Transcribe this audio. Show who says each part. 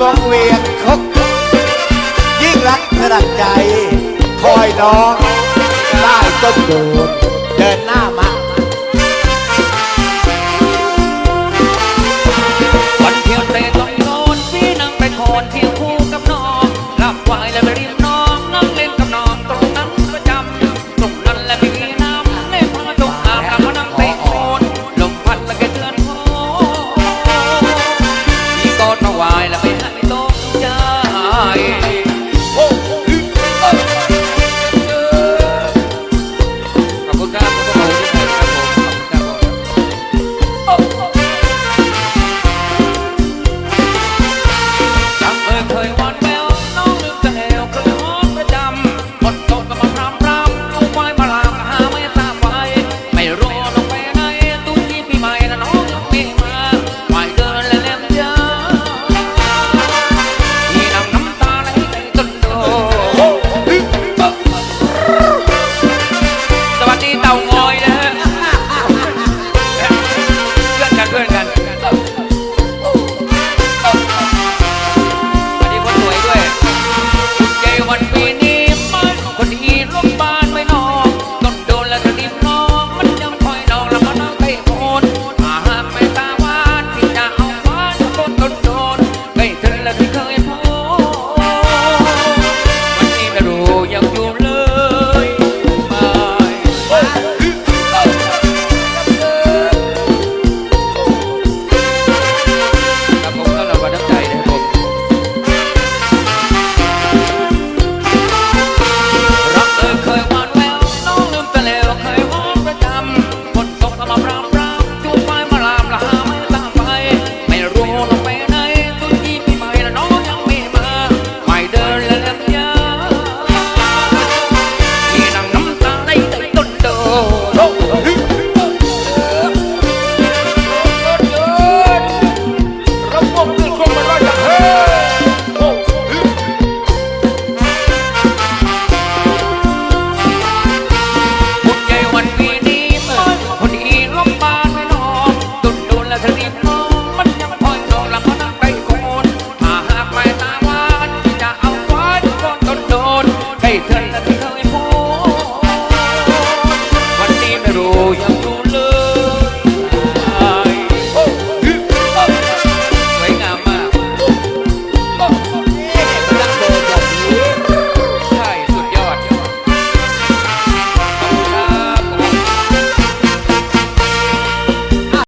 Speaker 1: วงเวียนคกยิ่งรักถนัดใจ คอยน้องได้ต้นโดด eternal